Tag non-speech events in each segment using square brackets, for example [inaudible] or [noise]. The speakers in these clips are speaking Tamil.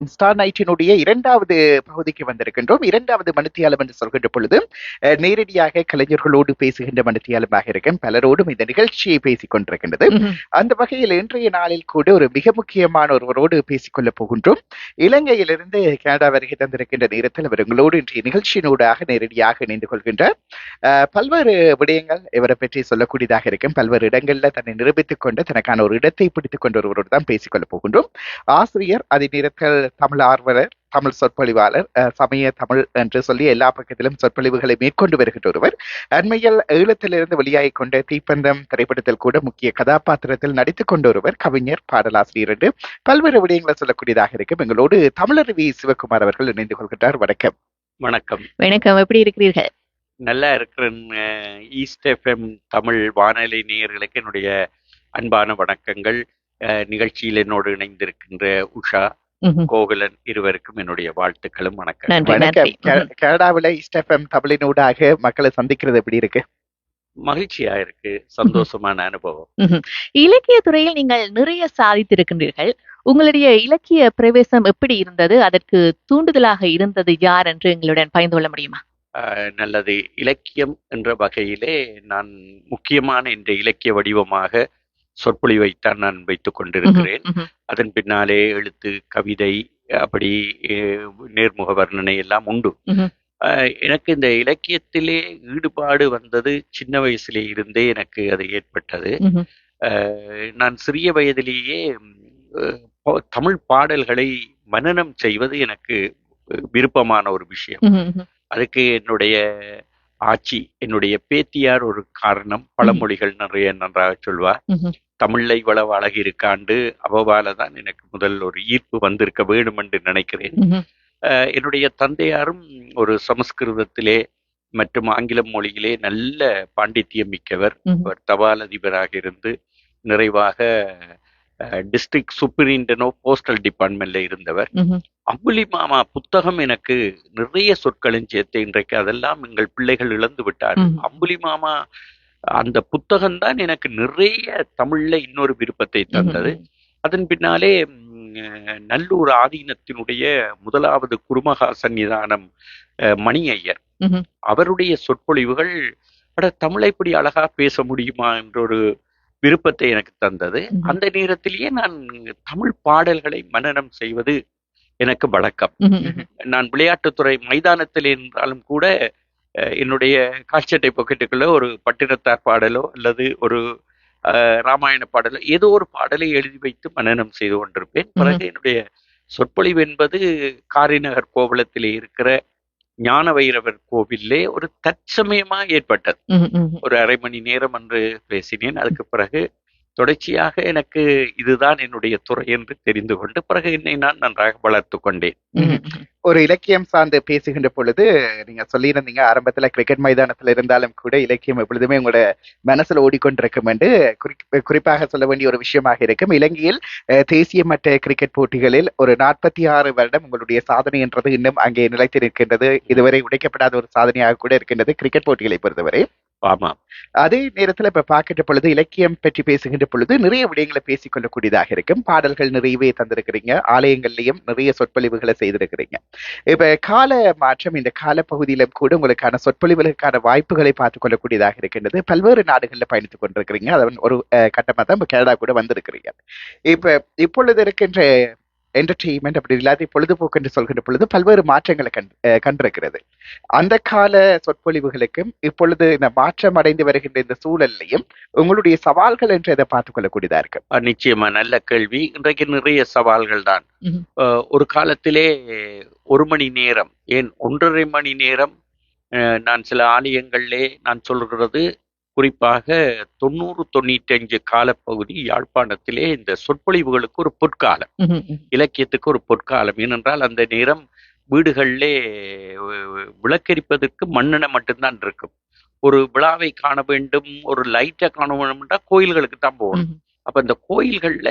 ஸ்டார் நைட்டினுடைய இரண்டாவது பகுதிக்கு வந்திருக்கின்றோம். இரண்டாவது மணித்தியாலம் என்று சொல்கின்ற பொழுது நேரடியாக கலைஞர்களோடு பேசுகின்ற மணித்தியாலமாக இருக்கும். பலரோடும் இந்த நிகழ்ச்சியை பேசிக் கொண்டிருக்கின்றது. அந்த வகையில் இன்றைய நாளில் கூட ஒரு மிக முக்கியமான ஒருவரோடு பேசிக்கொள்ளப் போகின்றோம். இலங்கையிலிருந்து கனடா வருகை தந்திருக்கின்ற நேரத்தில் அவர் உங்களோடு இன்றைய நிகழ்ச்சியினூடாக நேரடியாக இணைந்து கொள்கின்றார். பல்வேறு விடயங்கள் இவரை பற்றி சொல்லக்கூடியதாக இருக்கும். பல்வேறு இடங்கள்ல தன்னை நிரூபித்துக் கொண்டு தனக்கான ஒரு இடத்தை பிடித்துக் கொண்ட ஒருவரோடு தான் பேசிக்கொள்ளப் போகின்றோம். ஆசிரியர் அதே நேரத்தில் தமிழ் ஆர்வலர் தமிழ் சொற்பொழிவாளர் சமய தமிழ் என்று சொல்லி எல்லா பக்கத்திலும் சொற்பொழிவுகளை மேற்கொண்டு வருகின்ற ஒருவர். அண்மையில் ஈழத்திலிருந்து வெளியாகிக் கொண்ட தீப்பந்தம் திரைப்படத்தில் கூட முக்கிய கதாபாத்திரத்தில் நடித்துக் கொண்ட ஒருவர் கவிஞர் பாடலாசிரியர் என்று பல்வேறு விடயங்களை சொல்லக்கூடியதாக இருக்கும். எங்களோடு தமிழருவி சிவகுமார் அவர்கள் இணைந்து கொள்கின்றார். வணக்கம். வணக்கம். வணக்கம். எப்படி இருக்கிறீர்கள்? நல்லா இருக்கிறேன். ஈஸ்ட் எஃப்எம் தமிழ் வானொலி நேயர்களுக்கு என்னுடைய அன்பான வணக்கங்கள். நிகழ்ச்சியில் என்னோடு இணைந்திருக்கின்ற உஷா. கோகுலன் இருவருக்கும் என்னுடைய வாழ்த்துக்களும் வணக்கம். வணக்கம் கனடாவில இஸ்டெஃப்எம் தமிழினூடாக மக்களை சந்திக்கிறது எப்படி இருக்கு? மகிழ்ச்சியா இருக்கு. சந்தோஷமான அனுபவம். இலக்கிய துறையில் நீங்கள் நிறைய சாதித்திருக்கின்றீர்கள். உங்களுடைய இலக்கிய பிரவேசம் எப்படி இருந்தது? அதற்கு தூண்டுதலாக இருந்தது யார் என்று எங்களுடன் பகிர்ந்து கொள்ள முடியுமா? அஹ், நல்லது. இலக்கியம் என்ற வகையிலே நான் முக்கியமான இந்த இலக்கிய வடிவமாக சொற்பொழிவைத்தான் நான் வைத்துக் கொண்டிருக்கிறேன். அதன் பின்னாலே எழுத்து கவிதை அப்படி நேர்முக வர்ணனை எல்லாம் உண்டு. எனக்கு இந்த இலக்கியத்திலே ஈடுபாடு வந்தது சின்ன வயசிலே இருந்தே எனக்கு அது ஏற்பட்டது. நான் சிறிய வயதிலேயே தமிழ் பாடல்களை மனனம் செய்வது எனக்கு விருப்பமான ஒரு விஷயம். அதுக்கு என்னுடைய ஆட்சி என்னுடைய பேத்தியார் ஒரு காரணம் பழமொழிகள் நிறைய நன்றாக சொல்வார். தமிழ்லை இவ்வளவு அழகு இருக்காண்டு அவவால தான் எனக்கு முதல் ஒரு ஈர்ப்பு வந்திருக்க வேண்டும் என்று நினைக்கிறேன் என்னுடைய தந்தையாரும் ஒரு சமஸ்கிருதத்திலே மற்றும் ஆங்கில மொழியிலே நல்ல பாண்டித்தியம் மிக்கவர். அவர் தபால் அதிபராக இருந்து நிறைவாக டிஸ்ட்ரிக்ட் சூப்பரிண்டனோ போஸ்டல் டிபார்ட்மெண்ட்ல இருந்தவர். அம்புலி மாமா புத்தகம் எனக்கு நிறைய சொற்களும் சேர்த்து இன்றைக்கு அதெல்லாம் எங்கள் பிள்ளைகள் இழந்து விட்டார்கள் ம். அம்புலி மாமா அந்த புத்தகம் தான் எனக்கு நிறைய தமிழ்ல இன்னொரு விருப்பத்தை தந்தது அதன் பின்னாலே நல்லூர் ஆதீனத்தினுடைய முதலாவது குருமகா சன்னிதானம் மணி ஐயர். அவருடைய சொற்பொழிவுகள் அட தமிழை இப்படி அழகா பேச முடியுமா என்ற ஒரு விருப்பத்தை எனக்கு தந்தது. அந்த நேரத்திலேயே நான் தமிழ் பாடல்களை மனனம் செய்வது எனக்கு வழக்கம். நான் விளையாட்டுத்துறை மைதானத்தில் என்றாலும் கூட என்னுடைய கால்சட்டை பாக்கெட்டுக்குள்ள ஒரு பட்டினத்தார் பாடலோ அல்லது ஒரு ராமாயண பாடலோ ஏதோ ஒரு பாடலை எழுதி வைத்து மனனம் செய்து கொண்டிருப்பேன் பிறகு என்னுடைய சொற்பொழிவு என்பது காரிநகர் கோவளத்திலே இருக்கிற ஞான வைரவர் கோவிலே ஒரு தற்சமயமா ஏற்பட்டது. ஒரு அரை மணி நேரம் அன்று பேசினேன் அதுக்கு பிறகு தொடர்ச்சியாக எனக்கு இதுதான் என்னுடைய துறை என்று தெரிந்து கொண்டு பிறகு என்னை நான் நன்றாக வளர்த்து கொண்டேன். ஒரு இலக்கியம் சார்ந்து பேசுகின்ற பொழுது நீங்க சொல்லியிருந்தீங்க ஆரம்பத்துல கிரிக்கெட் மைதானத்துல இருந்தாலும் கூட இலக்கியம் எப்பொழுதுமே உங்களோட மனசுல ஓடிக்கொண்டிருக்கும் என்று குறி- குறிப்பாக சொல்ல வேண்டிய ஒரு விஷயமாக இருக்கும். இலங்கையில் அஹ், தேசிய மட்ட கிரிக்கெட் போட்டிகளில் ஒரு நாற்பத்தி ஆறு வருடம் உங்களுடைய சாதனை என்றது இன்னும் அங்கே நிலைத்து நிற்கின்றது இதுவரை உடைக்கப்படாத ஒரு சாதனையாக கூட இருக்கின்றது கிரிக்கெட் போட்டிகளை பொறுத்தவரை. ஆமாம் அதே நேரத்துல இப்ப பார்க்கின்ற பொழுது இலக்கியம் பற்றி பேசுகின்ற பொழுது நிறைய விடயங்களை பேசிக் கொள்ளக்கூடியதாக இருக்கும். பாடல்கள் நிறையவே தந்திருக்கிறீங்க. ஆலயங்கள்லயும் நிறைய சொற்பொழிவுகளை செய்திருக்கிறீங்க. இப்ப கால மாற்றம் இந்த கால பகுதியிலும் கூட உங்களுக்கான சொற்பொழிவுகளுக்கான வாய்ப்புகளை பார்த்துக் கொள்ளக்கூடியதாக இருக்கின்றது. பல்வேறு நாடுகள்ல பயணித்துக் கொண்டிருக்கிறீங்க. அதன் ஒரு கட்டமாக கட்டமா தான் இப்ப கனடா கூட வந்திருக்கிறீங்க. இப்ப இப்பொழுது இருக்கின்ற என்டர்டெயின்மெண்ட் அப்படி இல்லாத பொழுதுபோக்கு என்று சொல்கின்ற பொழுது பல்வேறு மாற்றங்களை கண் கண்டிருக்கிறது அந்த கால சொற்பொழிவுகளுக்கும் இப்பொழுது இந்த மாற்றம் அடைந்து வருகின்ற இந்த சூழல்லையும் உங்களுடைய சவால்கள் என்று இதை பார்த்துக் கொள்ளக்கூடியதா இருக்கு? நிச்சயமா நல்ல கேள்வி. இன்றைக்கு நிறைய சவால்கள் தான். ஒரு காலத்திலே ஒரு மணி நேரம் ஏன் ஒன்றரை மணி நேரம் நான் சில ஆலயங்களிலே நான் சொல்கிறது குறிப்பாக தொண்ணூறு தொண்ணூற்றி அஞ்சு காலப்பகுதி யாழ்ப்பாணத்திலே இந்த சொற்பொழிவுகளுக்கு ஒரு பொற்காலம். இலக்கியத்துக்கு ஒரு பொற்காலம் ஏனென்றால் அந்த நேரம் வீடுகளிலே விளக்கெரிப்பதற்கு மண்ணெண்ணெய் மட்டும்தான் இருக்கும் ஒரு விழாவை காண வேண்டும் ஒரு லைட்டை காண வேண்டும்னா கோயில்களுக்கு தான் போகணும். அப்ப இந்த கோயில்கள்ல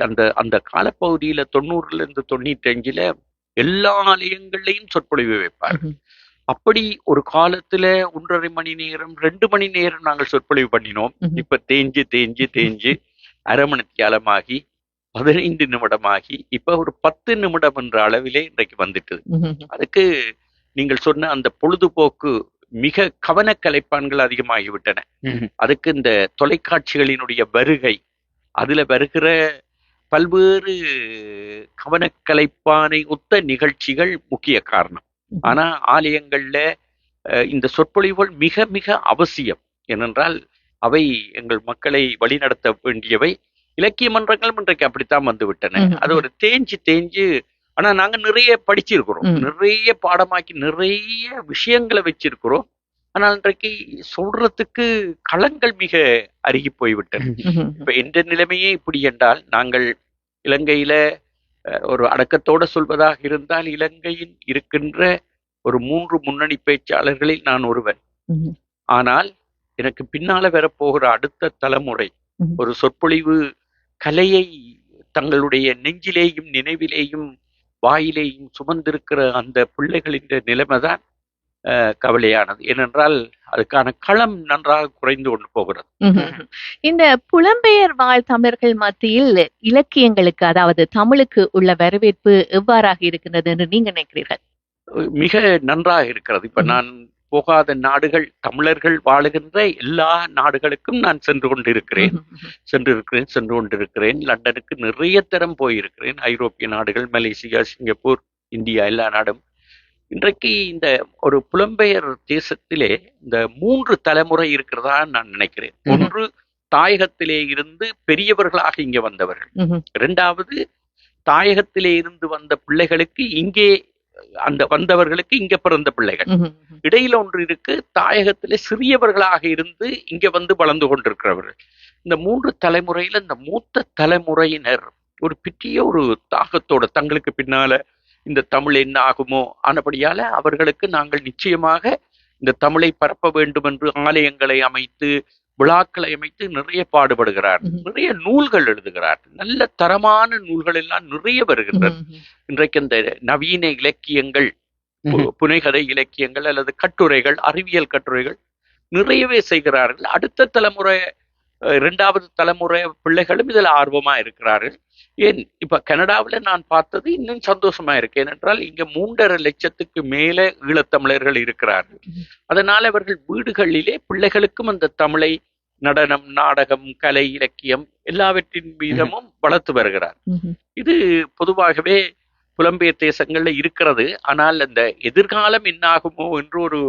அந்த அந்த காலப்பகுதியில தொண்ணூறுல இருந்து தொண்ணூற்றி அஞ்சுல எல்லா ஆலயங்கள்லயும் சொற்பொழிவு வைப்பார் ம்ஹும். அப்படி ஒரு காலத்துல ஒன்றரை மணி நேரம் ரெண்டு மணி நேரம் நாங்கள் சொற்பொழிவு பண்ணினோம். இப்ப தேஞ்சு தேஞ்சு தேஞ்சு அரை மணி பதினைந்து நிமிடமாகி இப்ப ஒரு பத்து நிமிடம் என்ற அளவிலே இன்றைக்கு வந்துட்டது. அதுக்கு நீங்கள் சொன்ன அந்த பொழுதுபோக்கு மிக கவனக்கலைப்பான்கள் அதிகமாகிவிட்டன. அதுக்கு இந்த தொலைக்காட்சிகளினுடைய வருகை அதுல வருகிற பல்வேறு கவனக்கலைப்பானை ஒத்த நிகழ்ச்சிகள் முக்கிய காரணம். ஆனா ஆலயங்கள்ல இந்த சொற்பொழிவுகள் மிக மிக அவசியம். ஏனென்றால் அவை எங்கள் மக்களை வழிநடத்த வேண்டியவை. இலக்கிய மன்றங்களும் இன்றைக்கு அப்படித்தான் வந்து விட்டன ம்ஹும். அது ஒரு தேஞ்சு தேஞ்சு ஆனா நாங்க நிறைய படிச்சிருக்கிறோம். நிறைய பாடமாக்கி நிறைய விஷயங்களை வச்சிருக்கிறோம். ஆனால் இன்றைக்கு சொல்றதுக்கு களங்கள் மிக அருகி போய்விட்டன. இப்ப எந்த நிலைமையே இப்படி என்றால் நாங்கள் இலங்கையில ஒரு அடக்கத்தோட சொல்வதாக இருந்தால் இலங்கையில் இருக்கின்ற ஒரு மூன்று முன்னணி பேச்சாளர்களில் நான் ஒருவன் ஆனால் எனக்கு பின்னால வரப்போகிற அடுத்த தலைமுறை. ஒரு சொற்பொழிவு கலையை தங்களுடைய நெஞ்சிலேயும் நினைவிலேயும் வாயிலேயும் சுமந்திருக்கிற அந்த பிள்ளைகளின் நிலைமைதான் அஹ், கவலையானது. ஏனென்றால் அதுக்கான களம் நன்றாக குறைந்து கொண்டு போகிறது. இந்த புலம்பெயர் வாழ் தமிழர்கள் மத்தியில் இலக்கியங்களுக்கு அதாவது தமிழுக்கு உள்ள வரவேற்பு எவ்வாறாக இருக்கின்றது என்று நீங்க நினைக்கிறீர்கள்? மிக நன்றாக இருக்கிறது. இப்ப. நான் போகாத நாடுகள் தமிழர்கள் வாழுகின்ற எல்லா நாடுகளுக்கும் நான் சென்று கொண்டிருக்கிறேன். சென்றிருக்கிறேன் சென்று கொண்டிருக்கிறேன். லண்டனுக்கு நிறைய தரம் போயிருக்கிறேன். ஐரோப்பிய நாடுகள் மலேசியா சிங்கப்பூர் இந்தியா எல்லா நாடும். இன்றைக்கு இந்த ஒரு புலம்பெயர் தேசத்திலே இந்த மூன்று தலைமுறை இருக்கிறதா நான் நினைக்கிறேன். ஒன்று தாயகத்திலே இருந்து பெரியவர்களாக இங்க வந்தவர்கள். இரண்டாவது தாயகத்திலே இருந்து வந்த பிள்ளைகளுக்கு இங்கே அந்த வந்தவர்களுக்கு இங்க பிறந்த பிள்ளைகள். இடையில ஒன்று இருக்கு தாயகத்திலே சிறியவர்களாக இருந்து இங்க வந்து வளர்ந்து கொண்டிருக்கிறவர்கள் இந்த மூன்று தலைமுறையில இந்த மூத்த தலைமுறையினர் ஒரு பெரிய ஒரு தாகத்தோட தங்களுக்கு பின்னால இந்த தமிழ் என்ன ஆகுமோ ஆனபடியால அவர்களுக்கு நாங்கள் நிச்சயமாக இந்த தமிழை பரப்ப வேண்டும் என்று ஆலயங்களை அமைத்து விழாக்களை அமைத்து நிறைய பாடுபடுகிறார். நிறைய நூல்கள் எழுதுகிறார். நல்ல தரமான நூல்கள் எல்லாம் நிறைய வருகின்றன. இன்றைக்கு இந்த நவீன இலக்கியங்கள் புனைகதை இலக்கியங்கள் அல்லது கட்டுரைகள் அறிவியல் கட்டுரைகள் நிறையவே செய்கிறார்கள். அடுத்த தலைமுறை இரண்டாவது தலைமுறை பிள்ளைகளும் இதில் ஆர்வமா இருக்கிறார்கள். ஏன் இப்ப கனடாவில் நான் பார்த்தது இன்னும் சந்தோஷமா இருக்கு. ஏனென்றால் இங்க மூன்றரை லட்சத்துக்கு மேல ஈழத்தமிழர்கள் இருக்கிறார்கள். அதனால அவர்கள் வீடுகளிலே பிள்ளைகளுக்கும் அந்த தமிழை நடனம் நாடகம் கலை இலக்கியம் எல்லாவற்றின் மீதமும் வளர்த்து வருகிறார். இது பொதுவாகவே புலம்பெயர் தேசங்கள்ல இருக்கிறது. ஆனால் அந்த எதிர்காலம் என்னாகுமோ என்று ஒரு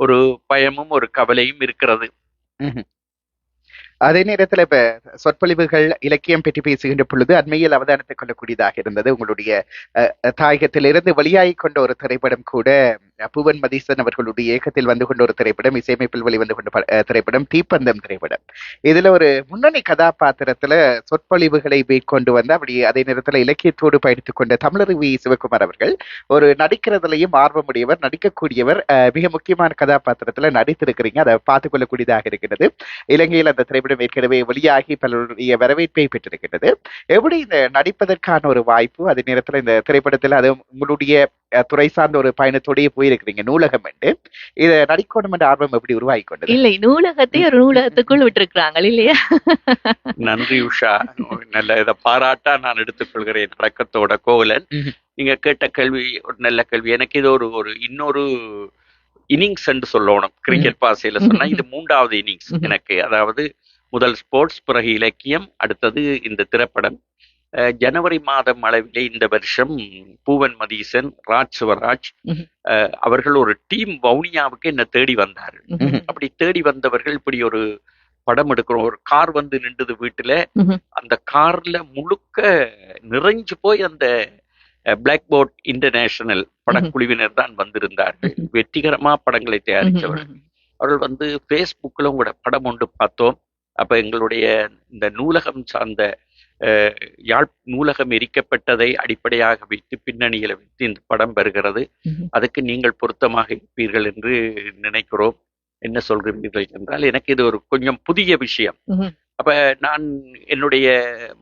ஒரு பயமும் ஒரு கவலையும் இருக்கிறது. அதே நேரத்துல இப்ப சொற்பொழிவுகள் இலக்கியம் பற்றி பேசுகின்ற பொழுது அண்மையில் அவதானத்தை கொள்ளக்கூடியதாக இருந்தது. உங்களுடைய தாயகத்திலிருந்து வெளியாகி கொண்ட ஒரு திரைப்படம் கூட புவன் பூவன் மதீசன் அவர்களுடைய இயக்கத்தில் வந்து கொண்ட ஒரு திரைப்படம் இசையமைப்பில் வெளிவந்து கொண்ட திரைப்படம் தீப்பந்தம் திரைப்படம். இதுல ஒரு முன்னணி கதாபாத்திரத்துல சொற்பொழிவுகளை மேற்கொண்டு வந்து அப்படி அதே நேரத்துல இலக்கியத்தோடு பயணித்துக் கொண்ட தமிழருவி சிவகுமார் அவர்கள் ஒரு நடிக்கிறதுலையும் ஆர்வமுடையவர் நடிக்கக்கூடியவர் மிக முக்கியமான கதாபாத்திரத்துல நடித்திருக்கிறீங்க. அதை பார்த்துக் கொள்ளக்கூடியதாக இருக்கிறது இலங்கையில் அந்த திரைப்படம் ஏற்கனவே வெளியாகி பலருடைய வரவேற்பை பெற்றிருக்கிறது எப்படி இந்த நடிப்பதற்கான ஒரு வாய்ப்பு? அதே நேரத்துல இந்த திரைப்படத்துல அது உங்களுடைய துறை சார்ந்த ஒரு பயணத்தோடயே போயிருக்கிறீங்க நூலகம் என்று. இதை நடிக்கணும் என்ற ஆர்வம் எப்படி உருவாகி கொண்டது? இல்லை நூலகத்தை ஒரு நூலகத்துக்குள் விட்டிருக்கிறாங்க இல்லையா? நன்றி உஷா. நல்ல இதை பாராட்டா நான் எடுத்துக்கொள்கிறேன் அடக்கத்தோட கோவலன். நீங்க கேட்ட கேள்வி ஒரு நல்ல கேள்வி. எனக்கு இது ஒரு ஒரு இன்னொரு இன்னிங்ஸ் என்று சொல்லணும் கிரிக்கெட் பாசையில சொன்னா இது மூன்றாவது இன்னிங்ஸ். எனக்கு. அதாவது முதல் ஸ்போர்ட்ஸ் பிறகு இலக்கியம் அடுத்தது இந்த திரைப்படம் ஜனவரி மாதம் அளவிலே இந்த வருஷம் பூவன் மதீசன் ராஜ் சிவராஜ் அவர்கள் ஒரு டீம் வவுனியாவுக்கு என்ன தேடி ம்ஹும். அப்படி தேடி வந்தவர்கள் இப்படி ஒரு படம் எடுக்கிறோம் ஒரு கார் வந்து நின்றுது வீட்டுல. அந்த கார்ல முழுக்க நிறைஞ்சு போய் அந்த பிளாக் போர்ட் இன்டர்நேஷனல் படக்குழுவினர் தான் வந்திருந்தார்கள். வெற்றிகரமா படங்களை தயாரித்தவர்கள். அவர்கள் வந்து ஃபேஸ்புக்கில் உங்களோட படம் ஒன்று பார்த்தோம் அப்ப எங்களுடைய இந்த நூலகம் சார்ந்த யாழ் நூலகம் எரிக்கப்பட்டதை அடிப்படையாக வைத்து பின்னணியில வைத்து இந்த படம் வருகிறது. ம்ஹும். அதுக்கு நீங்கள் பொருத்தமாக இருப்பீர்கள் என்று நினைக்கிறோம். என்ன சொல்கிறீர்கள் என்றால் எனக்கு இது ஒரு கொஞ்சம் புதிய விஷயம். அப்ப நான் என்னுடைய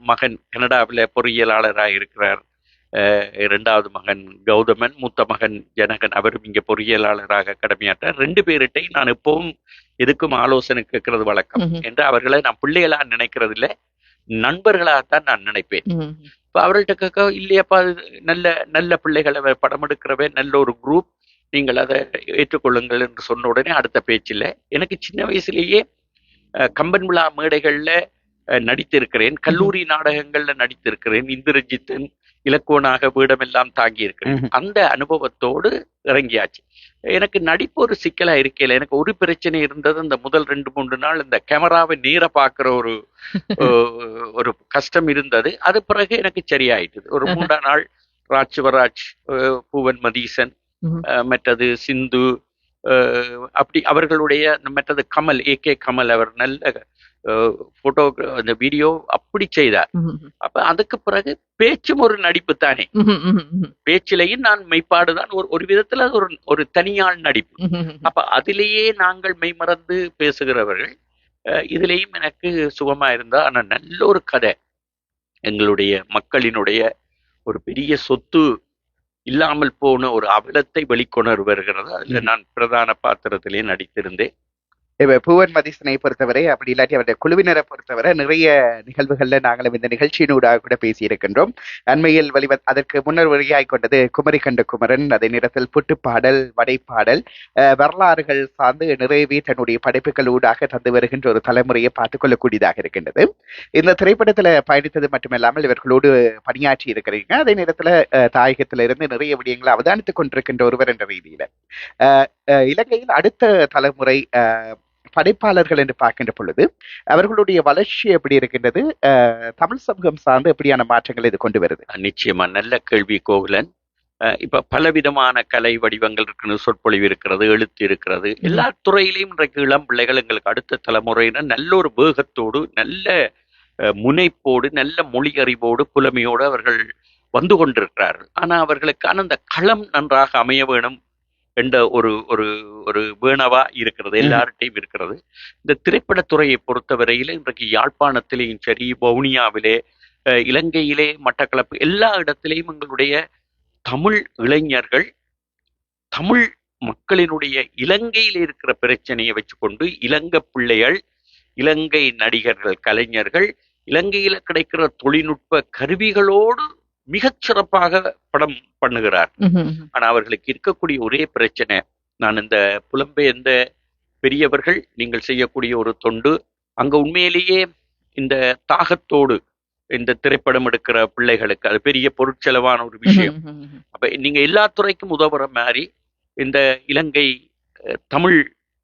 மகன் கனடாவில் பொறியியலாளராக இருக்கிறார். இரண்டாவது மகன் கௌதமன் மூத்த மகன் ஜனகன் அவரும் இங்க பொறியியலாளராக கடமையாற்றார். ரெண்டு பேர்கிட்ட நான் எப்பவும் எதுக்கும் ஆலோசனை கேட்கறது வழக்கம். என்று அவர்களை நான் பிள்ளைகளா நினைக்கிறது இல்ல நண்பர்களாகத்தான் நான் நினைப்பேன். இப்ப அவர்கள்ட்ட கேட்க இல்லையப்பா நல்ல நல்ல பிள்ளைகளை படம் எடுக்கிறவே நல்ல ஒரு குரூப் நீங்கள் அதை ஏற்றுக்கொள்ளுங்கள் என்று சொன்ன உடனே அடுத்த பேச்சில் எனக்கு சின்ன வயசுலேயே கம்பன் விழா மேடைகள்ல நடித்திருக்கிறேன். கல்லூரி நாடகங்கள்ல நடித்திருக்கிறேன். இந்திரஜித்தன் இலக்குவனாக வீடமெல்லாம் தாங்கி இருக்கிறேன் ம்ஹும். அந்த அனுபவத்தோடு இறங்கியாச்சு. எனக்கு நடிப்பு ஒரு சிக்கலா இருக்கையில எனக்கு ஒரு பிரச்சனை இருந்தது அந்த முதல் ரெண்டு மூன்று நாள் இந்த கேமராவை நேர பார்க்கிற ஒரு [laughs] ஒரு கஷ்டம் இருந்தது. அது பிறகு எனக்கு சரியாயிட்டது. ஒரு. மூன்றாம் நாள் ராஜ் சிவராஜ் அஹ், பூவன் மதீசன் மற்றது சிந்து அப்படி அவர்களுடைய மற்றது கமல் ஏ கே கமல் அவர் நல்ல போட்டோ அந்த வீடியோ அப்படி செய்தார். அப்ப அதுக்கு பிறகு பேச்சும் ஒரு நடிப்பு தானே. பேச்சிலையும் நான் மெய்ப்பாடுதான் ஒரு ஒரு விதத்துல ஒரு ஒரு தனியாள் நடிப்பு. அப்ப அதிலேயே நாங்கள் மெய்மறந்து பேசுகிறவர்கள் இதுலேயும் எனக்கு சுகமா இருந்தா ஆனா நல்ல ஒரு கதை. எங்களுடைய மக்களினுடைய ஒரு பெரிய சொத்து இல்லாமல் போன ஒரு அவலத்தை வெளிக்கொணர் வருகிறது. அதுல நான் பிரதான பாத்திரத்திலே நடித்திருந்தேன். இப்ப பூவன் மதிசனை பொறுத்தவரை அப்படி இல்லாட்டி அவருடைய குழுவினரை பொறுத்தவரை நிறைய நிகழ்வுகள்ல நாங்களும் இந்த நிகழ்ச்சியினூடாக கூட பேசியிருக்கின்றோம். அண்மையில் வெளிவ அதற்கு முன்னர் வெளியாய் கொண்டது குமரி கண்ட குமரன் அதே நேரத்தில் புட்டுப்பாடல் வடைப்பாடல் அஹ், வரலாறுகள் சார்ந்து நிறையவே தன்னுடைய படைப்புகள் ஊடாக தந்து வருகின்ற ஒரு தலைமுறையை பார்த்துக்கொள்ளக்கூடியதாக இருக்கின்றது. இந்த திரைப்படத்துல பயணித்தது மட்டுமில்லாமல் இவர்களோடு பணியாற்றி இருக்கிறீங்க. அதே நேரத்துல தாயகத்திலிருந்து தாயகத்தில இருந்து நிறைய விடயங்களை அவதானித்துக் கொண்டிருக்கின்ற ஒருவர் என்ற ரீதியில. அஹ், அஹ், இலங்கையில் அடுத்த தலைமுறை அஹ், படைப்பாளர்கள் என்று பார்க்கின்ற பொழுது அவர்களுடைய வளர்ச்சி எப்படி இருக்கின்றது? தமிழ் சமூகம் சார்ந்து எப்படியான மாற்றங்கள் இது கொண்டு வருது? நிச்சயமா நல்ல கேள்வி கோகுலன். இப்ப பலவிதமான கலை வடிவங்கள் இருக்கிறது சொற்பொழிவு இருக்கிறது எழுத்து இருக்கிறது. எல்லா துறையிலையும் இன்றைக்கு இளம் பிள்ளைகள் எங்களுக்கு அடுத்த தலைமுறையினர் நல்ல ஒரு வேகத்தோடு நல்ல முனைப்போடு நல்ல மொழி அறிவோடு புலமையோடு அவர்கள் வந்து கொண்டிருக்கிறார்கள். ஆனா அவர்களுக்கான அந்த களம் நன்றாக அமைய வேணும். என்ற ஒரு ஒரு ஒரு வேணவா இருக்கிறது. எல்லார்ட்டையும் இருக்கிறது இந்த திரைப்படத்துறையை பொறுத்தவரையில இன்றைக்கு யாழ்ப்பாணத்திலேயும் சரி வவுனியாவிலே இலங்கையிலே மட்டக்களப்பு எல்லா இடத்திலேயும் எங்களுடைய தமிழ் இளைஞர்கள் தமிழ் மக்களினுடைய இலங்கையில் இருக்கிற பிரச்சனையை வச்சுக்கொண்டு இலங்கை பிள்ளைகள் இலங்கை நடிகர்கள் கலைஞர்கள் இலங்கையில கிடைக்கிற தொழில்நுட்ப கருவிகளோடு மிகச் சிறப்பாக படம் பண்ணுகிறார். ஆனா அவர்களுக்கு இருக்கக்கூடிய ஒரே பிரச்சனை நான் இந்த புலம்பெயர்ந்த பெரியவர்கள் நீங்கள் செய்யக்கூடிய ஒரு தொண்டு அங்க உண்மையிலேயே இந்த தாகத்தோடு இந்த திரைப்படம் எடுக்கிற பிள்ளைகளுக்கு அது பெரிய பொருட்செலவான ஒரு விஷயம். அப்ப நீங்க எல்லா துறைக்கும் உதவுற மாதிரி இந்த இலங்கை தமிழ்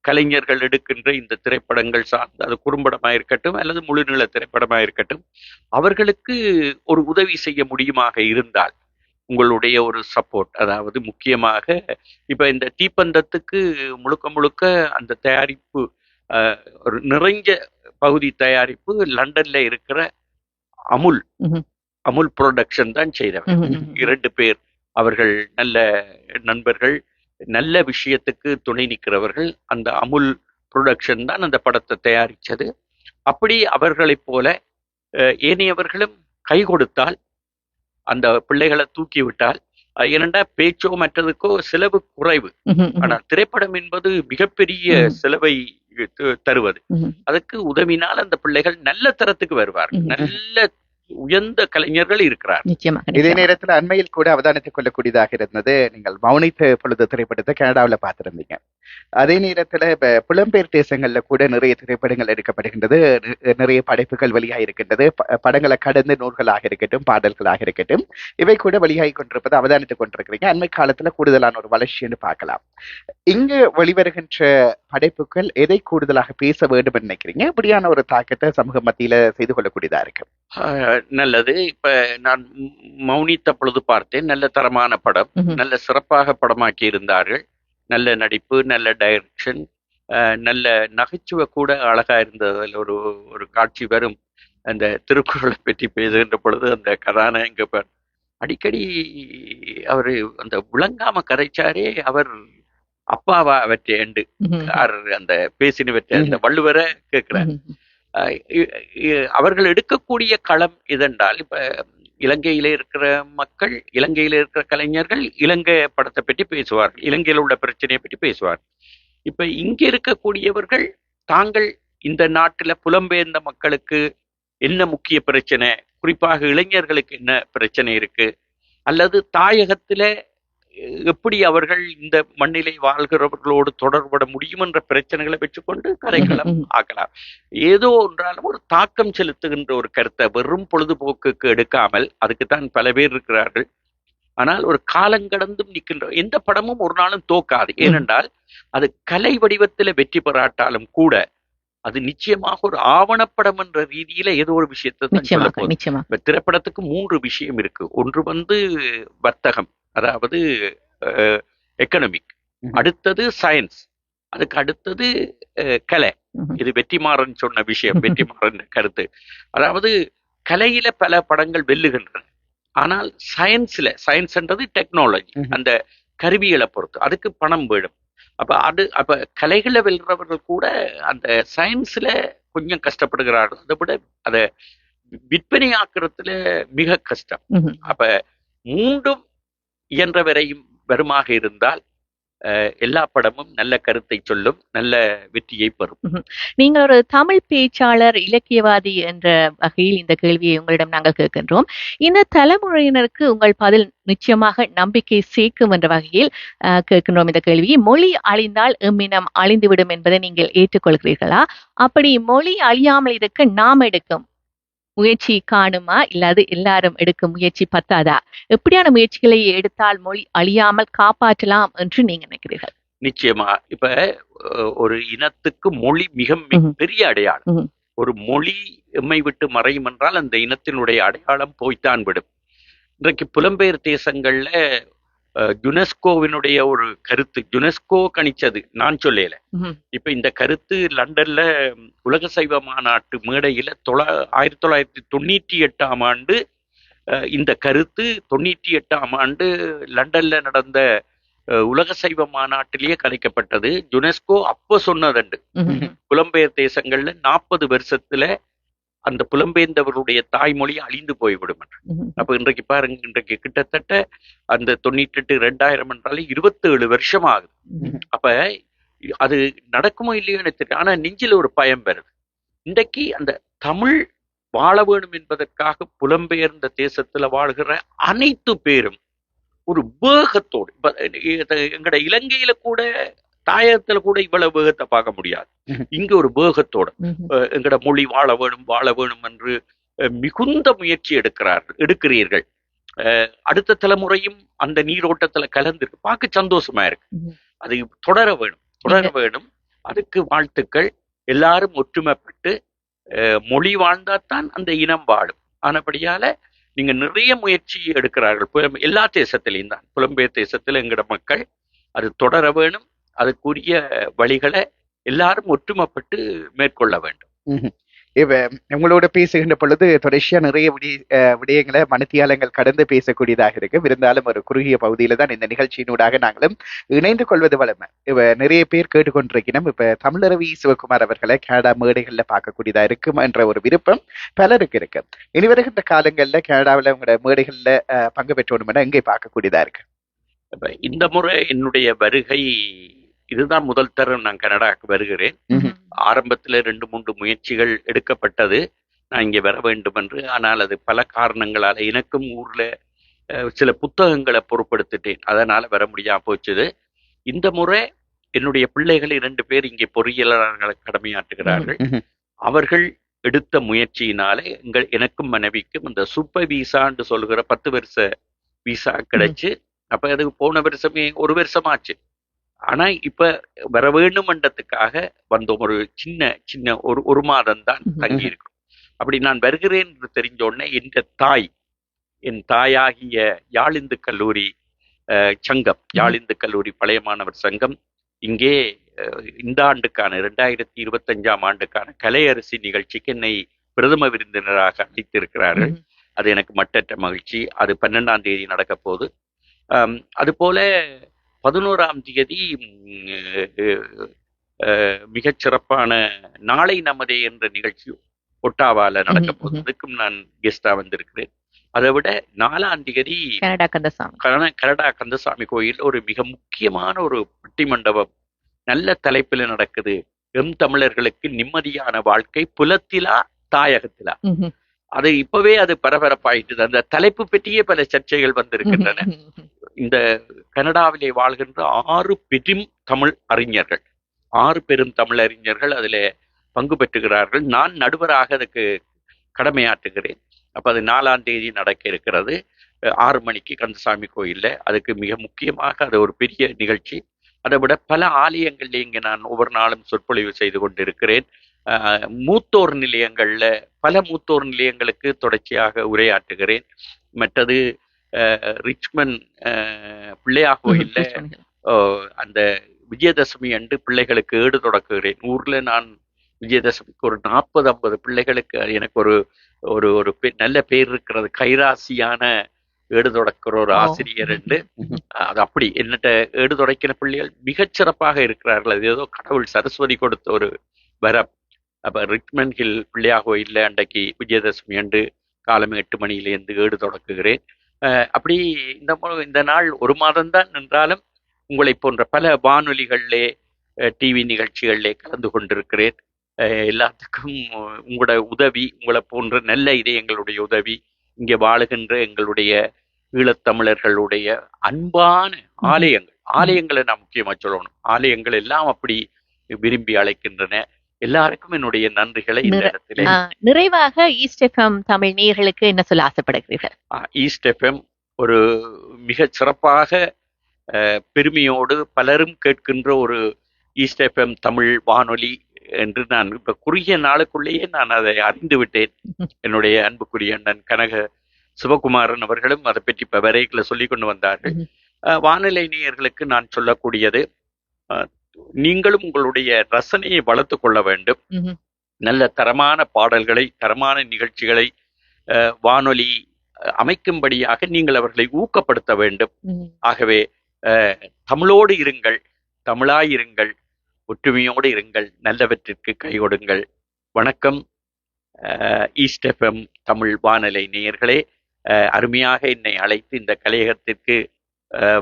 கலைஞர்கள் எடுக்கின்ற இந்த திரைப்படங்கள் சார்ந்து அது குறும்படமா இருக்கட்டும் அல்லது முழுநீள திரைப்படமா இருக்கட்டும் அவர்களுக்கு ஒரு உதவி செய்ய முடியுமாக இருந்தால் உங்களுடைய ஒரு சப்போர்ட் அதாவது முக்கியமாக இப்ப இந்த தீப்பந்தத்துக்கு முழுக்க முழுக்க அந்த தயாரிப்பு ஒரு நிறைஞ்ச பகுதி தயாரிப்பு லண்டன்ல இருக்கிற அமுல். அமுல் ப்ரொடக்ஷன் தான் செய்தவர். இரண்டு பேர் அவர்கள் நல்ல நண்பர்கள் நல்ல விஷயத்துக்கு துணை நிற்கிறவர்கள் அந்த அமுல் ப்ரொடக்ஷன் தான் அந்த படத்தை தயாரிச்சது அப்படி அவர்களைப் போல ஏனையவர்களும் கை கொடுத்தால் அந்த பிள்ளைகளை தூக்கி விட்டால் ஏனென்றா பேச்சோ மற்றதுக்கோ செலவு குறைவு. ஆனால் திரைப்படம் என்பது மிகப்பெரிய. செலவை தருவது. அதுக்கு உதவினால் அந்த பிள்ளைகள் நல்ல தரத்துக்கு வருவார்கள். நல்ல உயர்ந்த கலைஞர்கள் இருக்கிறார். இதே. நேரத்துல அண்மையில் கூட அவதானித்துக் கொள்ளக்கூடியதாக இருந்தது. நீங்கள் மௌனித்த பொழுது திரைப்படத்தை கனடாவில் பார்த்திருந்தீங்க. அதே நேரத்துல இப்ப புலம்பெயர் தேசங்கள்ல கூட நிறைய திரைப்படங்கள் எடுக்கப்படுகின்றது. நிறைய படைப்புகள் வெளியாக இருக்கின்றது. ப- படங்களை கடந்து நூல்களாக இருக்கட்டும் பாடல்களாக இருக்கட்டும் இவை கூட வெளியாகி கொண்டிருப்பதை அவதானித்துக் கொண்டிருக்கிறீங்க. அண்மை காலத்துல கூடுதலான ஒரு வளர்ச்சின்னு பார்க்கலாம். இங்கு வெளிவருகின்ற படைப்புகள் எதை கூடுதலாக பேச வேண்டும் நினைக்கிறீங்க? இப்படியான ஒரு தாக்கத்தை சமூக மத்தியில செய்து கொள்ளக்கூடியதா இருக்கு? நல்லது. இப்ப நான் மௌனித்த பொழுது பார்த்தேன். நல்ல தரமான படம். நல்ல சிறப்பாக படமாக்கி இருந்தார்கள் நல்ல நடிப்பு நல்ல டைரக்ஷன் நல்ல நகைச்சுவை கூட அழகா இருந்தது அதுல ஒரு ஒரு காட்சி வரும். அந்த திருக்குறளை பற்றி பேசுகின்ற பொழுது அந்த கதாநாயக அடிக்கடி அவரு அந்த விளங்காம கரைச்சாரே அவர் அப்பாவா அவற்றை எண்டு அந்த பேசினவற்றை அந்த வள்ளுவரை கேட்கிறார். அவர்கள் எடுக்கக்கூடிய களம் இதென்றால் இப்ப இலங்கையில இருக்கிற மக்கள் இலங்கையில இருக்கிற கலைஞர்கள் இலங்கை படத்தை பற்றி பேசுவார்கள் இலங்கையில் உள்ள பிரச்சனையை பற்றி பேசுவார்கள். இப்ப இங்க இருக்கக்கூடியவர்கள் தாங்கள் இந்த நாட்டுல புலம்பெயர்ந்த மக்களுக்கு என்ன முக்கிய பிரச்சனை? குறிப்பாக இளைஞர்களுக்கு என்ன பிரச்சனை இருக்கு? அல்லது தாயகத்தில் எப்படி அவர்கள் இந்த மண்ணிலே வாழ்கிறவர்களோடு தொடர்பட முடியும் என்ற பிரச்சனைகளை வச்சுக்கொண்டு கதைக்களம் ம், ம். ஆக்கலாம். ஏதோ ஒன்றாலும் ஒரு தாக்கம் செலுத்துகின்ற ஒரு கருத்தை வெறும் பொழுதுபோக்குக்கு எடுக்காமல் அதுக்குத்தான் பல பேர் இருக்கிறார்கள். ஆனால் ஒரு காலங்கடந்தும் நிற்கின்ற எந்த படமும் ஒரு நாளும் தோக்காது. ஏனென்றால் அது கலை வடிவத்துல வெற்றி பெறாட்டாலும் கூட அது நிச்சயமாக ஒரு ஆவணப்படம் என்ற ரீதியில ஏதோ ஒரு விஷயத்தை திரைப்படத்துக்கு மூன்று விஷயம் இருக்கு. ஒன்று வந்து வர்த்தகம். அதாவது எக்கனாமிக். அடுத்தது சயின்ஸ் அதுக்கு அடுத்தது கலை. இது வெற்றிமாறன் சொன்ன விஷயம் வெற்றிமாறன் [laughs] கருத்து. அதாவது கலையில பல படங்கள் வெல்லுகின்றன. ஆனால் சயின்ஸ்ல சயின்ஸ்ன்றது டெக்னாலஜி. அந்த கருவிகளை பொறுத்து. அதுக்கு பணம் வேணும். அப்ப அது அப்ப கலைகளை வெல்றவர்கள் கூட அந்த சயின்ஸ்ல கொஞ்சம் கஷ்டப்படுகிறார்கள். அதை விட அதை விற்பனையாக்குறதுல மிக கஷ்டம். அப்ப மூன்றும் இயன்றவரையும் வருமாக இருந்தால் எல்லா படமும் நல்ல கருத்தை சொல்லும் நல்ல வெற்றியை பெறும். நீங்கள் ஒரு தமிழ் பேச்சாளர் இலக்கியவாதி என்ற வகையில் இந்த கேள்வியை உங்களிடம் நாங்கள் கேட்கின்றோம். இந்த தலைமுறையினருக்கு உங்கள் பதில் நிச்சயமாக நம்பிக்கை சேர்க்கும் என்ற வகையில் கேட்கின்றோம் இந்த கேள்வியை. மொழி அழிந்தால் எம்மினம் அழிந்துவிடும் என்பதை நீங்கள் ஏற்றுக்கொள்கிறீர்களா? அப்படி மொழி அழியாமல் இருக்க நாம் எடுக்கும் முயற்சி காணுமா? இல்லாது எல்லாரும் எடுக்கும் முயற்சி பத்தாதா? எப்படியான முயற்சிகளை எடுத்தால் மொழி அழியாமல் காப்பாற்றலாம் என்று நீங்க நினைக்கிறீர்கள்? நிச்சயமா. இப்ப ஒரு இனத்துக்கு மொழி மிக. பெரிய அடையாளம். ஒரு மொழி எம்மை விட்டு மறையும் என்றால் அந்த இனத்தினுடைய அடையாளம் போய்த்தான் விடும். இன்றைக்கு புலம்பெயர் தேசங்கள்ல யுனெஸ்கோவினுடைய ஒரு கருத்து. யுனெஸ்கோ கணிச்சது. நான் சொல்லல. இப்ப இந்த கருத்து லண்டன்ல உலக சைவ மாநாட்டு மேடையில தொள்ள ஆயிரத்தி தொள்ளாயிரத்தி தொண்ணூற்றி எட்டாம் ஆண்டு இந்த கருத்து தொண்ணூற்றி எட்டாம் ஆண்டு லண்டன்ல நடந்த உலக சைவ மாநாட்டிலேயே கலைக்கப்பட்டது யுனெஸ்கோ அப்போ சொன்னதுண்டு. புலம்பெயர் தேசங்கள்ல நாற்பது வருஷத்துல அந்த புலம்பெயர்ந்தவர்களுடைய தாய்மொழி அழிந்து போய்விடும் என்று. அப்ப இன்றைக்கு பாருங்க இன்றைக்கு கிட்டத்தட்ட அந்த தொண்ணூற்றி எட்டு ரெண்டாயிரம் என்றாலே இருபத்தேழு வருஷம் ஆகுது. அப்ப அது நடக்குமோ இல்லையோ எனக்கு தெரியல. ஆனா நெஞ்சில ஒரு பயம் வருது. இன்றைக்கு அந்த தமிழ் வாழ வேணும் என்பதற்காக புலம்பெயர்ந்த தேசத்துல வாழ்கிற அனைத்து பேரும் ஒரு வேகத்தோடு எங்கட இலங்கையில கூட தாயகத்துல கூட இவ்வளவு வேகத்தை பார்க்க முடியாது. இங்க ஒரு வேகத்தோட எங்கட மொழி வாழ வேணும் வாழ வேணும் என்று மிகுந்த முயற்சி எடுக்கிறார்கள். எடுக்கிறீர்கள் அடுத்த தலைமுறையும் அந்த நீரோட்டத்துல கலந்துருக்கு. பார்க்க சந்தோஷமா இருக்கு. அது தொடர வேணும் தொடர வேணும். அதுக்கு வாழ்த்துக்கள். எல்லாரும் ஒற்றுமைப்பட்டு மொழி வாழ்ந்தாதான் அந்த இனம் வாழும். ஆனபடியால நீங்க நிறைய முயற்சி எடுக்கிறார்கள். எல்லா தேசத்திலையும் தான். புலம்பெயர் தேசத்துல எங்கட மக்கள் அது தொடர வேணும். அதுக்குரிய வழிகளை எல்லாரும் ஒற்றுமைப்பட்டு மேற்கொள்ள வேண்டும். இப்ப உங்களோட பேசுகின்ற பொழுது தொடர்ச்சியா நிறைய விடி அஹ் விடயங்களை மனத்தியாலங்கள் கடந்து பேசக்கூடியதாக இருக்கு. இருந்தாலும் ஒரு குறுகிய பகுதியில தான் இந்த நிகழ்ச்சியினூடாக நாங்களும் இணைந்து கொள்வது வளமை இப்ப நிறைய பேர் கேட்டுக்கொண்டிருக்கணும் இப்ப தமிழரவி சிவகுமார் அவர்களை கனடா மேடைகள்ல பார்க்கக்கூடியதா இருக்கும் என்ற ஒரு விருப்பம் பலருக்கு இருக்கு. இனி வருகின்ற காலங்கள்ல கனடாவில் உங்களோட மேடைகள்ல பங்கு பெற்றோணும்னா எங்கே பார்க்கக்கூடியதா இருக்கு. இந்த முறை என்னுடைய வருகை இதுதான் முதல் தரம் நான் கனடாவுக்கு வருகிறேன். ஆரம்பத்துல ரெண்டு மூன்று முயற்சிகள் எடுக்கப்பட்டது. நான் இங்கே வர வேண்டும் என்று ஆனால் அது பல காரணங்களால எனக்கும் ஊர்ல சில புத்தகங்களை பொறுப்படுத்திட்டேன் அதனால வர முடியாம போச்சுது. இந்த முறை என்னுடைய பிள்ளைகள் இரண்டு பேர் இங்கே பொறியியலாளர்களை கடமையாற்றுகிறார்கள். அவர்கள் எடுத்த முயற்சியினாலே எங்கள் எனக்கும் மனைவிக்கும் இந்த சூப்பர் விசான்னு சொல்கிற பத்து வருஷ விசா கிடைச்சு. அப்ப அது போன வருஷமே ஒரு வருஷமாச்சு. ஆனா இப்ப வர வேண்டுமன்றதுக்காக வந்தோம் ஒரு சின்ன சின்ன ஒரு ஒரு மாதம் தான். தங்கி இருக்கிறோம் அப்படி நான் வருகிறேன் என்று தெரிஞ்ச உடனே என் தாய் என் தாயாகிய யாழிந்து கல்லூரி சங்கம் யாழிந்து கல்லூரி பழைய மாணவர் சங்கம் இங்கே இந்த ஆண்டுக்கான இரண்டாயிரத்தி இருபத்தஞ்சாம் ஆண்டுக்கான கலையரசி நிகழ்ச்சிக்கு என்னை பிரதம விருந்தினராக அழைத்திருக்கிறார்கள். அது எனக்கு மட்டற்ற மகிழ்ச்சி. அது பன்னெண்டாம் தேதி நடக்க போகுது ஆம், அதுபோல பதினோராம் தேதி ம், அஹ், அஹ், மிகச் சிறப்பான நாளை நமதே என்ற நிகழ்ச்சி ஒட்டாவால நடக்க. அதுக்கும் நான் கெஸ்டா வந்திருக்கிறேன். அதை விட நாலாம் தேதி கனடா கந்தசாமி. கோயில் ஒரு மிக முக்கியமான ஒரு பட்டி மண்டபம் நல்ல தலைப்பில் நடக்குது. எம் தமிழர்களுக்கு நிம்மதியான வாழ்க்கை புலத்திலா தாயகத்திலா. அது இப்பவே அது பரபரப்பாயிட்டது. அந்த தலைப்பு பற்றியே பல சர்ச்சைகள் வந்திருக்கின்றன. இந்த கனடாவிலே வாழ்கின்ற ஆறு பெரும் தமிழ் அறிஞர்கள். ஆறு பெரும் தமிழ் அறிஞர்கள் அதில் பங்கு பெற்றுகிறார்கள். நான் நடுவராக அதுக்கு கடமையாற்றுகிறேன். அப்போ அது நாலாம் தேதி நடக்க இருக்கிறது. ஆறு மணிக்கு கந்தசாமி கோயிலில் அதுக்கு மிக முக்கியமாக அது ஒரு பெரிய நிகழ்ச்சி. அதை விட பல ஆலயங்கள்ல இங்கே நான் ஒவ்வொரு நாளும் சொற்பொழிவு செய்து கொண்டிருக்கிறேன். மூத்தோர் நிலையங்களில் பல மூத்தோர் நிலையங்களுக்கு தொடர்ச்சியாக உரையாற்றுகிறேன். மற்றது அஹ் பிள்ளையார் கோயில்ல அந்த விஜயதசமி அன்று பிள்ளைகளுக்கு ஏடு தொடக்குகிறேன். ஊர்ல நான் விஜயதசமிக்கு ஒரு நாற்பது ஐம்பது பிள்ளைகளுக்கு எனக்கு ஒரு ஒரு ஒரு நல்ல பேர் இருக்கிறது. கைராசியான ஏடு தொடக்கிற ஒரு. ஆசிரியர் என்று. அது அப்படி. என்னட்ட ஏடு தொடக்கிற பிள்ளைகள் மிகச் சிறப்பாக இருக்கிறார்கள். அது ஏதோ கடவுள் சரஸ்வதி கொடுத்த ஒரு வரம். அப்ப ரிச்மண்ட் ஹில் பிள்ளையா கோயில்ல அன்றைக்கு விஜயதசமி அன்று காலம் எட்டு மணியிலேருந்து ஏடு தொடக்குகிறேன். அப்படி இந்த இந்த நாள் ஒரு மாதம்தான் என்றாலும் உங்களை போன்ற பல வானொலிகளிலே டிவி நிகழ்ச்சிகளிலே கலந்து கொண்டிருக்கிறேன். எல்லாத்துக்கும் உங்களோட உதவி உங்களை போன்ற நல்ல இதயங்களுடைய உதவி இங்கே வாழுகின்ற எங்களுடைய ஈழத்தமிழர்களுடைய அன்பான ஆலயங்கள். ஆலயங்களை நான் முக்கியமா சொல்லணும். ஆலயங்கள் எல்லாம் அப்படி விரும்பி அழைக்கின்றன. எல்லாருக்கும் என்னுடைய நன்றிகளை இந்த இடத்திலே. நிறைவாக ஈஸ்ட் எஃப்எம் தமிழ் நேயர்களுக்கு என்ன சொல்ல ஆசைப்படுகிறீர்கள்? ஈஸ்ட் எஃப்எம் ஒரு மிக சிறப்பாக பெருமையோடு பலரும் கேட்கின்ற ஒரு ஈஸ்ட் எஃப்எம் தமிழ் வானொலி என்று நான் இப்ப குறுகிய நாளுக்குள்ளேயே நான் அதை அறிந்து விட்டேன். [laughs] என்னுடைய அன்புக்குரிய அண்ணன் கனக சிவகுமாரன் அவர்களும் அதை பற்றி இப்ப வரைகளை சொல்லி கொண்டு வந்தார்கள். வானிலை நேயர்களுக்கு நான் சொல்லக்கூடியது நீங்களும் உங்களுடைய ரசனையை வளர்த்து கொள்ள வேண்டும். நல்ல தரமான பாடல்களை தரமான நிகழ்ச்சிகளை வானொலி அமைக்கும்படியாக நீங்கள் அவர்களை ஊக்கப்படுத்த வேண்டும். ஆகவே தமிழோடு இருங்கள் தமிழாயிருங்கள் ஒற்றுமையோடு இருங்கள் நல்லவற்றிற்கு கை கொடுங்கள் வணக்கம் ஈஸ்ட் எஃப்எம் தமிழ் வானொலி நேயர்களே அருமையாக என்னை அழைத்து இந்த கலையகத்திற்கு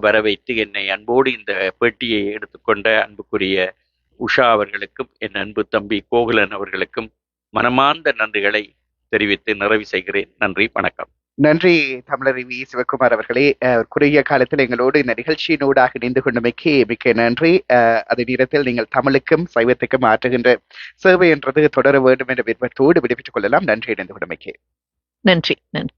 வர வைத்து என்னை அன்போடு இந்த பேட்டியை எடுத்துக்கொண்ட அன்புக்குரிய உஷா அவர்களுக்கும் என் அன்பு தம்பி கோகுலன் அவர்களுக்கும் மனமார்ந்த நன்றிகளை தெரிவித்து நிறைவு செய்கிறேன். நன்றி வணக்கம். நன்றி தமிழருவி சிவகுமார் அவர்களே. குறுகிய காலத்தில் எங்களோடு இந்த நிகழ்ச்சியினூடாக இணைந்து கொண்டமைக்கு மிக்க நன்றி. அஹ், அதே நேரத்தில் நீங்கள் தமிழுக்கும் சைவத்துக்கும் ஆற்றுகின்ற சேவை என்றது தொடர வேண்டும் என்ற விருப்பத்தோடு விடுவித்துக் கொள்ளலாம். நன்றி இணைந்து கொண்டமைக்கு. நன்றி நன்றி.